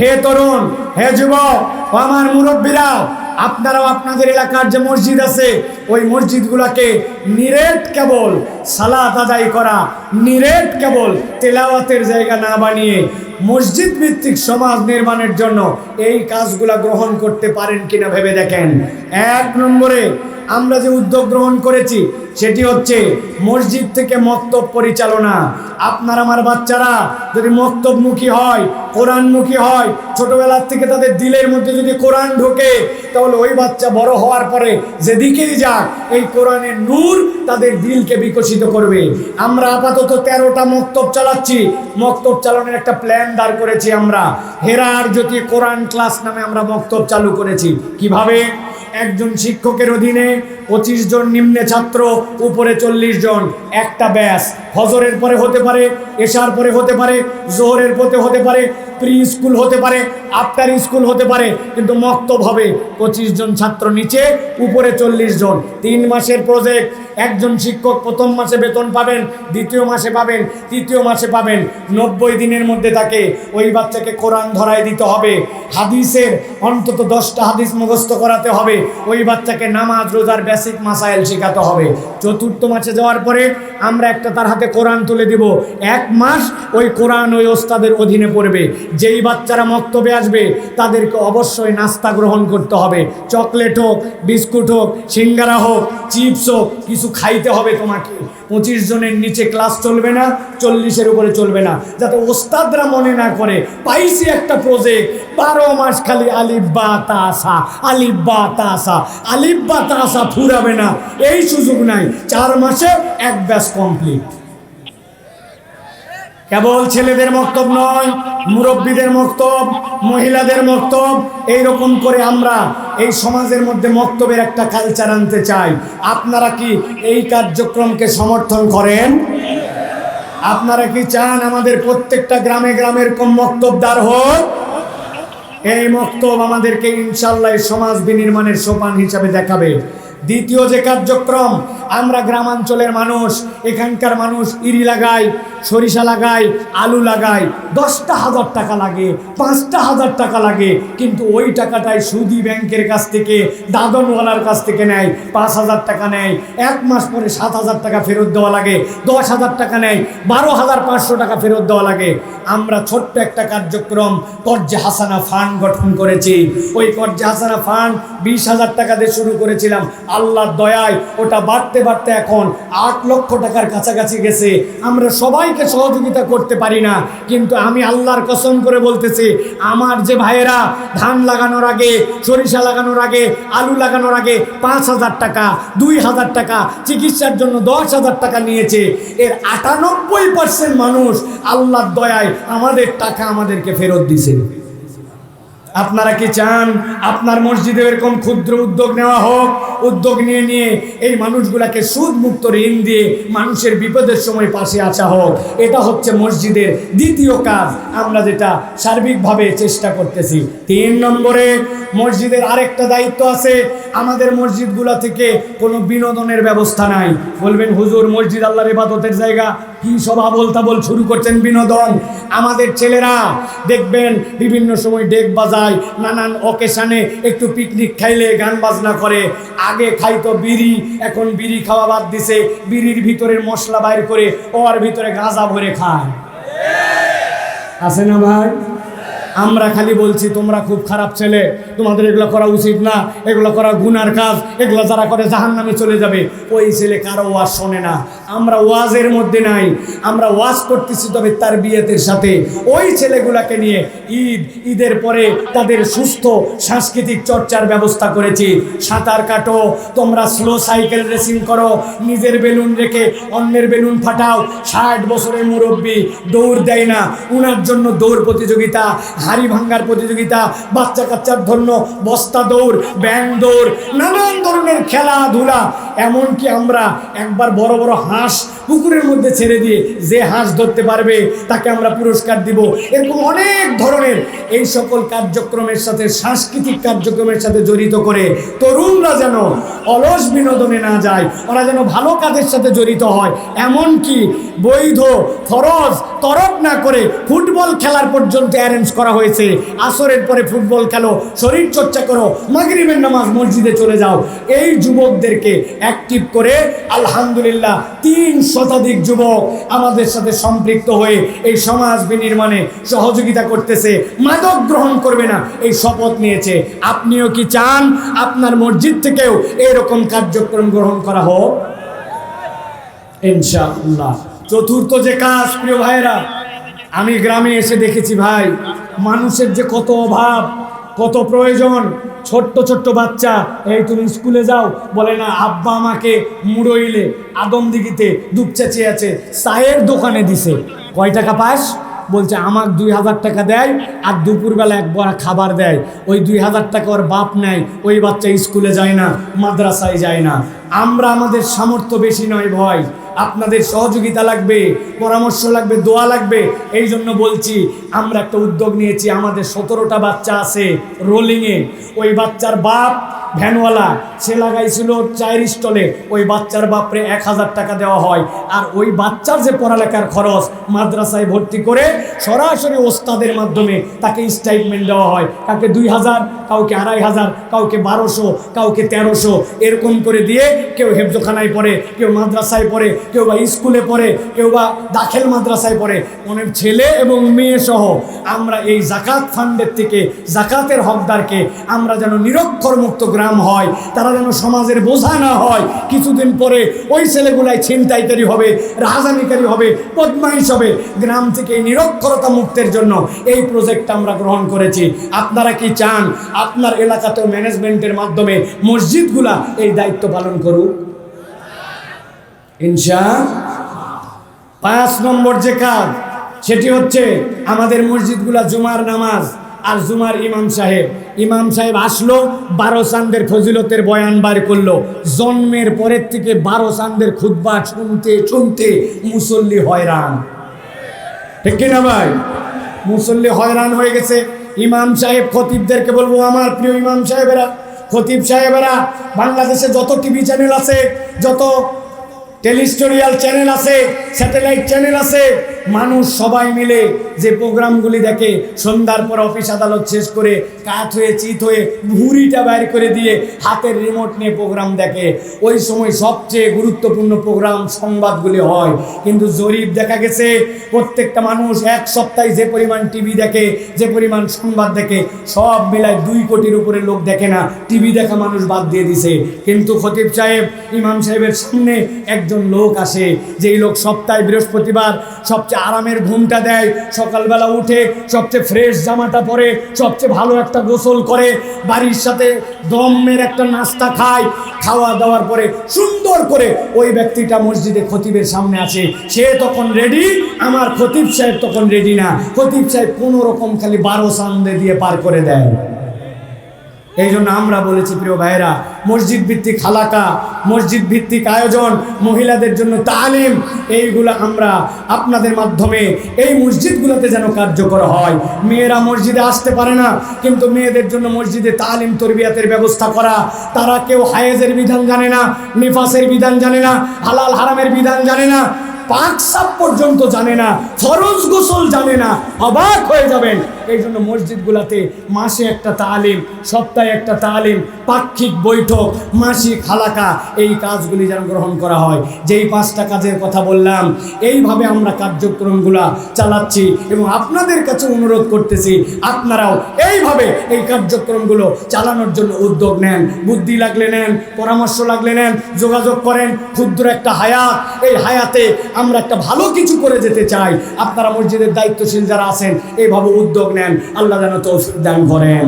হে তরুণ, হে যুবক আমার মুরব্বীরা, আপনারাও আপনাদের এলাকার যে মসজিদ আছে, ওই মসজিদগুলোকে নিরেট কেবল সালাত আদায় করা, নিরেট কেবল তেলাওয়াতের জায়গা না বানিয়ে মসজিদ ভিত্তিক সমাজ নির্মাণের জন্য এই কাজগুলা গ্রহণ করতে পারেন কিনা ভেবে দেখেন। এক নম্বরে আমরা যে উদ্যোগ গ্রহণ করেছি, সেটি হচ্ছে মসজিদ থেকে মক্তব পরিচালনা। আপনার আমার বাচ্চারা যদি মক্তবমুখী হয়, কোরআনমুখী হয়, ছোটবেলার থেকে তাদের দিলের মধ্যে যদি কোরআন ঢোকে, তাহলে ওই বাচ্চা বড় হওয়ার পরে যেদিকেই যাক, এই কোরআনের নূর তাদের দিলকে বিকশিত করবে। আমরা আপাতত তেরোটা মক্তব চালাচ্ছি। মক্তব চালানোর একটা প্ল্যান দাঁড় করেছি আমরা। হেরার জ্যোতি কোরআন ক্লাস নামে আমরা মক্তব চালু করেছি। কীভাবে? একজন শিক্ষকের অধীনে পঁচিশ জন নিম্নে ছাত্র, উপরে চল্লিশ জন। একটা ব্যাস। হজরের পরে হতে পারে, এশার পরে হতে পারে, জোহরের পথে হতে পারে প্রি স্কুল হতে পারে, আফটার স্কুল হতে পারে, কিন্তু মক্তব হবে পঁচিশ জন ছাত্র নিচে, উপরে চল্লিশ জন। তিন মাসের প্রজেক্ট একজন শিক্ষক প্রথম মাসে বেতন পাবেন, দ্বিতীয় মাসে পাবেন, তৃতীয় মাসে পাবেন। নব্বই দিনের মধ্যে তাকে ওই বাচ্চাকে কোরআন ধরায় দিতে হবে। হাদিসের অন্তত দশটা হাদিস মুখস্থ করাতে হবে। ওই বাচ্চাকে নামাজ, রোজার বেসিক মাসাইল শেখাতে হবে। চতুর্থ মাসে যাওয়ার পরে আমরা একটা তার হাতে কোরআন তুলে দিব। এক মাস ওই কোরআন ওই ওস্তাদের অধীনে পড়বে। যেই বাচ্চারা মক্তবে আসবে, তাদেরকে অবশ্যই নাস্তা গ্রহণ করতে হবে। চকলেট হোক, বিস্কুট হোক, সিঙ্গারা হোক, চিপস হোক, কিছু খাইতে হবে তোমাকে। পঁচিশ জনের নিচে ক্লাস চলবে না, চল্লিশের উপরে চলবে না। যাতে ওস্তাদরা মনে না করে, পাইছি একটা প্রজেক্ট বারো মাস খালি আলিব্বা তাসা আলিব্বা তাসা আলিব্বা তাসা ফুরাবে না। এই সুযোগ নাই, চার মাসে এক ব্যাস কমপ্লিট কেবল ছেলেদের মক্তব নয়, মুরব্বীদের মক্তব, মহিলাদের মক্তব, এইরকম করে আমরা এই সমাজের মধ্যে মক্তবের একটা কালচার আনতে চাই। আপনারা কি এই কার্যক্রমকে সমর্থন করেন? আপনারা কি চান আমাদের প্রত্যেকটা গ্রামে গ্রামের কম মক্তবদার হোক? এই মক্তব আমাদেরকে ইনশাল্লাহ সমাজ বিনির্মাণের সোপান হিসাবে দেখাবে। দ্বিতীয় যে কার্যক্রম আমরা গ্রামাঞ্চলের মানুষ, এখানকার মানুষ ইরি লাগাই সরিষা লাগাই আলু লাগাই দশটা হাজার টাকা লাগে, পাঁচটা হাজার টাকা লাগে, কিন্তু ওই টাকাটাই সুদি ব্যাংকের কাছ থেকে, দাদনওয়ালার কাছ থেকে নেয়, পাঁচ হাজার টাকা নেয়, এক মাস পরে সাত হাজার টাকা ফেরত দেওয়া লাগে, দশ হাজার টাকা নেয়, বারো হাজার পাঁচশো টাকা ফেরত দেওয়া লাগে। আমরা ছোট্ট একটা কার্যক্রম কর্জে হাসানা ফান্ড গঠন করেছি। ওই কর্জে হাসানা ফান্ড বিশ হাজার টাকা দিয়ে শুরু করেছিলাম। আল্লাহর দয়ায় ওটা বাড়তে বাড়তে এখন। আট লক্ষ টাকার কাছাকাছি গেছে। আমরা সবাইকে সহযোগিতা করতে পারি না। কিন্তু আমি আল্লাহর কসম করে বলতেছি, আমার যে ভাইয়েরা ধান লাগানোর আগে, সরিষা লাগানোর আগে, আলু লাগানোর আগে পাঁচ হাজার টাকা, দুই হাজার টাকা, চিকিৎসার জন্য দশ হাজার টাকা নিয়েছে, এর আটানব্বই পার্সেন্ট মানুষ আল্লাহর দয়ায় আমাদের টাকা আমাদেরকে ফেরত দিছে আপনারা কি চান আপনার মসজিদে এরকম ক্ষুদ্র উদ্যোগ নেওয়া হোক? উদ্যোগ নিয়ে নিয়ে এই মানুষগুলাকে সুদ মুক্ত ঋণ দিয়ে মানুষের বিপদের সময় পাশে আসা হোক। এটা হচ্ছে মসজিদের দ্বিতীয় কাজ। আমরা যেটা সার্বিকভাবে চেষ্টা করতেছি। তিন নম্বরে মসজিদের আরেকটা দায়িত্ব আছে। আমাদের মসজিদগুলা থেকে কোনো বিনোদনের ব্যবস্থা নাই। বলবেন, হুজুর, মসজিদ আল্লাহর ইবাদতের জায়গা। কি সব আবল তাবল শুরু করছেন বিনোদন? আমাদের ছেলেরা, দেখবেন বিভিন্ন সময় ডেক বাজায়, নানান অকেশানে একটু পিকনিক খাইলে গান বাজনা করে। আগে খাইতো বিড়ি, এখন বিড়ি খাওয়া বাদ দিছে। বিড়ির ভিতরের মশলা বাইর করে ওর ভিতরে গাঁজা ভরে খায়। আছে না ভাই? আমরা খালি বলছি, তোমরা খুব খারাপ ছেলে। তোমাদের এগুলো করা উচিত না। এগুলো করা গুনার কাজ। এগুলো যারা করে জাহান নামে চলে যাবে। ওই ছেলে কারও আর শোনে না। আমরা ওয়াজের মধ্যে নাই, আমরা ওয়াজ করতেছি তবে তার বিয়েতের সাথে। ওই ছেলেগুলাকে নিয়ে ঈদ, ঈদের পরে তাদের সুস্থ সাংস্কৃতিক চর্চার ব্যবস্থা করেছি। সাঁতার কাটো, তোমরা স্লো সাইকেল রেসিং করো, নিজের বেলুন রেখে অন্যের বেলুন ফাটাও। ষাট বছরের মুরব্বী, দৌড় দেয় না। উনার জন্য দৌড় প্রতিযোগিতা, হাড়ি ভাঙ্গার প্রতিযোগিতা বাচ্চা কাচ্চার ধন্য, বস্তা দৌড় ব্যাং দৌড়, নানান ধরনের খেলাধুলা। এমনকি আমরা একবার বড় বড় হাঁস পুকুরের মধ্যে ছেড়ে দিয়ে যে হাঁস ধরতে পারবে, তাকে আমরা পুরস্কার দিব। এরকম অনেক ধরনের এই সকল কার্যক্রমের সাথে, সাংস্কৃতিক কার্যক্রমের সাথে জড়িত করে তরুণরা যেন অলস বিনোদনে না যায়, ওরা যেন ভালো কাজের সাথে জড়িত হয়। এমনকি বৈধ, ফরজ তরফ না করে ফুটবল খেলার পর্যন্ত অ্যারেঞ্জ করা হয়েছে। আসরের পরে ফুটবল খেলো, শরীর চর্চা করো, মাগরিবের নামাজ মসজিদে চলে যাও। এই যুবকদেরকে অ্যাক্টিভ করে, আলহামদুলিল্লাহ তিন শতাধিক যুবক আমাদের সাথে সম্পৃক্ত হয়ে এই সমাজ বিনির্মাণে সহযোগিতা করতেছে। মাদক গ্রহণ করবে না, এই শপথ নিয়েছে। আপনিও কি চান আপনার মসজিদ থেকেও এরকম কার্যক্রম গ্রহণ করা হোক? ইনশাআল্লাহ। চতুর্থ যে কাজ, প্রিয় ভাইরা আমি গ্রামে এসে দেখেছি ভাই, মানুষের যে কত অভাব কত প্রয়োজন? ছোট্ট ছোট্ট বাচ্চা, এই তুমি স্কুলে যাও, বলে না, আব্বা আমাকে মুড়ইলে আদমদিঘিতে দুপচাচি আছে, চায়ের দোকানে দিছে। কয় টাকা পাস? বলছে, আমাকে দুই হাজার টাকা দেয়, আর দুপুরবেলা এক বড় খাবার দেয়। ওই দুই হাজার টাকা ওর বাপ নেয়, ওই বাচ্চা স্কুলে যায় না, মাদ্রাসায় যায় না। আমরা আমাদের সামর্থ্য বেশি নয় ভয় আপনাদের সহযোগিতা লাগবে, পরামর্শ লাগবে, দোয়া লাগবে। এই জন্য বলছি, আমরা একটা উদ্যোগ নিয়েছি, আমাদের সতেরোটা বাচ্চা আছে রোলিংয়ে ওই বাচ্চার বাপ ভ্যানওয়ালা, সে লাগাইছিল চায়ের স্টলে। ওই বাচ্চার বাপরে এক হাজার টাকা দেওয়া হয়। আর ওই বাচ্চার যে পড়ালেখার খরচ, মাদ্রাসায় ভর্তি করে সরাসরি ওস্তাদের মাধ্যমে তাকে স্টাইটমেন্ট দেওয়া হয়। কাউকে দুই হাজার, কাউকে আড়াই হাজার, কাউকে বারোশো, কাউকে তেরোশো, এরকম করে দিয়ে কেউ হেফজোখানায় পড়ে, কেউ মাদ্রাসায় পড়ে, কেউ বা স্কুলে পড়ে, কেউ বা দাখেল মাদ্রাসায় পড়ে। অনেক ছেলে এবং মেয়ে সহ আমরা এই জাকাত ফান্ডের থেকে জাকাতের হকদারকে আমরা যেন নিরক্ষর মুক্ত গ্রাম হয়, তারা যেন সমাজের বোঝা না হয়। কিছুদিন পরে ওই ছেলেগুলাই ছিনতাইকারী হবে, রাহাজানিকারী হবে, বদমাইশ হবে। গ্রাম থেকে নিরক্ষরতা মুক্তের জন্য এই প্রজেক্টটা আমরা গ্রহণ করেছি। আপনারা কি চান আপনার এলাকাতেও ম্যানেজমেন্টের মাধ্যমে মসজিদগুলা এই দায়িত্ব পালন করুক? ইনশা পাঁচ নম্বর যে কাজ, সেটি হচ্ছে আমাদের মসজিদগুলা জুমার নামাজ। আর জুমার ইমাম সাহেব। ইমাম সাহেব আসলো, বারো চান্দের ফজিলতের বয়ান বার করল। জন্মের পরের থেকে বারো চান্দের খুদ্া শুনতে শুনতে মুসল্লি হয়রান। ঠিক কিনা ভাই? মুসল্লি হয়রান হয়ে গেছে। ইমাম সাহেব, খতিবদেরকে বলব, আমার প্রিয় ইমাম সাহেবেরা, খতিব সাহেবেরা, বাংলাদেশে যত টিভি চ্যানেল আছে, যত টেলিস্টোরিয়াল চ্যানেল আছে, স্যাটেলাইট চ্যানেল আছে। মানুষ সবাই মিলে যে প্রোগ্রামগুলি দেখে, সন্ধ্যার পর অফিস আদালত শেষ করে কাত হয়ে, চিত হয়ে ভুঁড়িটা বাইর করে দিয়ে হাতের রিমোট নিয়ে প্রোগ্রাম দেখে। ওই সময় সবচেয়ে গুরুত্বপূর্ণ প্রোগ্রাম সংবাদগুলি হয়। কিন্তু জরিপ দেখা গেছে, প্রত্যেকটা মানুষ এক সপ্তাহে যে পরিমাণ টিভি দেখে, যে পরিমাণ সংবাদ দেখে, সব মিলায় দুই কোটির উপরে লোক দেখে না। টিভি দেখা মানুষ বাদ দিয়ে দিছে। কিন্তু খতিব সাহেব, ইমাম সাহেবের সামনে একজন লোক আসে, যেই লোক সপ্তাহে বৃহস্পতিবার সবচেয়ে আরামের ঘুমটা দেয়, সকালবেলা উঠে সবচেয়ে ফ্রেশ জামাটা পরে, সবচেয়ে ভালো একটা গোসল করে, বাড়ির সাথে দমের একটা নাস্তা খায়, খাওয়া দাওয়ার পরে সুন্দর করে ওই ব্যক্তিটা মসজিদে খতিবের সামনে আসে। সে তখন রেডি আমার খতিব সাহেব তখন রেডি না। খতিব সাহেব কোনো রকম খালি বারো সান্দে দিয়ে পার করে দেয়। এই জন্য আমরা বলেছি, প্রিয় ভাইরা মসজিদ ভিত্তিক হালাকা মসজিদ ভিত্তিক আয়োজন, মহিলাদের জন্য তালিম, এইগুলো আমরা আপনাদের মাধ্যমে এই মসজিদগুলোতে যেন কার্যকর হয়। মেয়েরা মসজিদে আসতে পারে না, কিন্তু মেয়েদের জন্য মসজিদে তালিম, তরবিয়াতের ব্যবস্থা করা, তারা কেউ হায়েজের বিধান জানে না, নিফাসের বিধান জানে না, হালাল হারামের বিধান জানে না, পাক সাপ পর্যন্ত জানে না, ফরজ গোসল জানে না, অবাক হয়ে যাবেন। এই জন্য মসজিদগুলোতে মাসে একটা তালিম, সপ্তাহে একটা তালিম, পাক্ষিক বৈঠক, মাসিক হালাকা, এই কাজগুলি যেন গ্রহণ করা হয়। যেই পাঁচটা কাজের কথা বললাম, এইভাবে আমরা কার্যক্রমগুলা চালাচ্ছি এবং আপনাদের কাছে অনুরোধ করতেছি, আপনারাও এইভাবে এই কার্যক্রমগুলো চালানোর জন্য উদ্যোগ নেন। বুদ্ধি লাগলে নেন, পরামর্শ লাগলে নেন, যোগাযোগ করেন, ক্ষুদ্র একটা হায়াত, এই হায়াতে আমরা একটা ভালো কিছু করে যেতে চাই। আপনারা মসজিদের দায়িত্বশীল যারা আছেন, এইভাবে উদ্যোগ নেন আল্লাহ যেন তৌফিক দান করেন।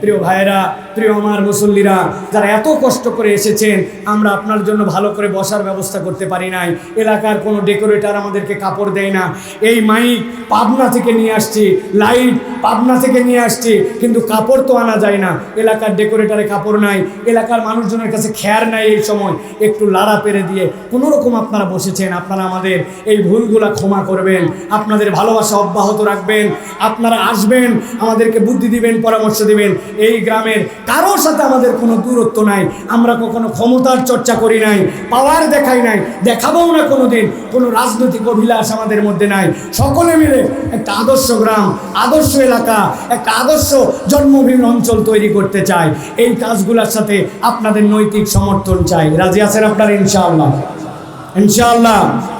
প্রিয় ভাইয়েরা প্রিয় আমার মুসল্লিরা, যারা এত কষ্ট করে এসেছেন, আমরা আপনার জন্য ভালো করে বসার ব্যবস্থা করতে পারি নাই। এলাকার কোনো ডেকোরেটার আমাদেরকে কাপড় দেয় না। এই মাইক পাবনা থেকে নিয়ে আসছি, লাইট পাবনা থেকে নিয়ে আসছি, কিন্তু কাপড় তো আনা যায় না। এলাকার ডেকোরেটরে কাপড় নাই, এলাকার মানুষজনের কাছে খেয়ার নাই এই সময়। একটু লাড়া পেরে দিয়ে কোনো রকম আপনারা বসেছেন, আপনারা আমাদের এই ভুলগুলা ক্ষমা করবেন, আপনাদের ভালোবাসা অব্যাহত রাখবেন, আপনারা আসবেন, আমাদেরকে বুদ্ধি দিবেন, পরামর্শ দিবেন। এই গ্রামের কারোর সাথে আমাদের কোনো দূরত্ব নাই। আমরা কখনো ক্ষমতার চর্চা করি নাই পাওয়ার দেখাই নাই, দেখাবও না কোনো দিন কোনো রাজনৈতিক অভিলাষ আমাদের মধ্যে নাই। সকলে মিলে একটা আদর্শ গ্রাম, আদর্শ এলাকা, একটা আদর্শ জন্মভূমি অঞ্চল তৈরি করতে চাই। এই কাজগুলোর সাথে আপনাদের নৈতিক সমর্থন চাই। রাজি আছেন আপনারা? ইনশাআল্লাহ। ইনশাআল্লাহ।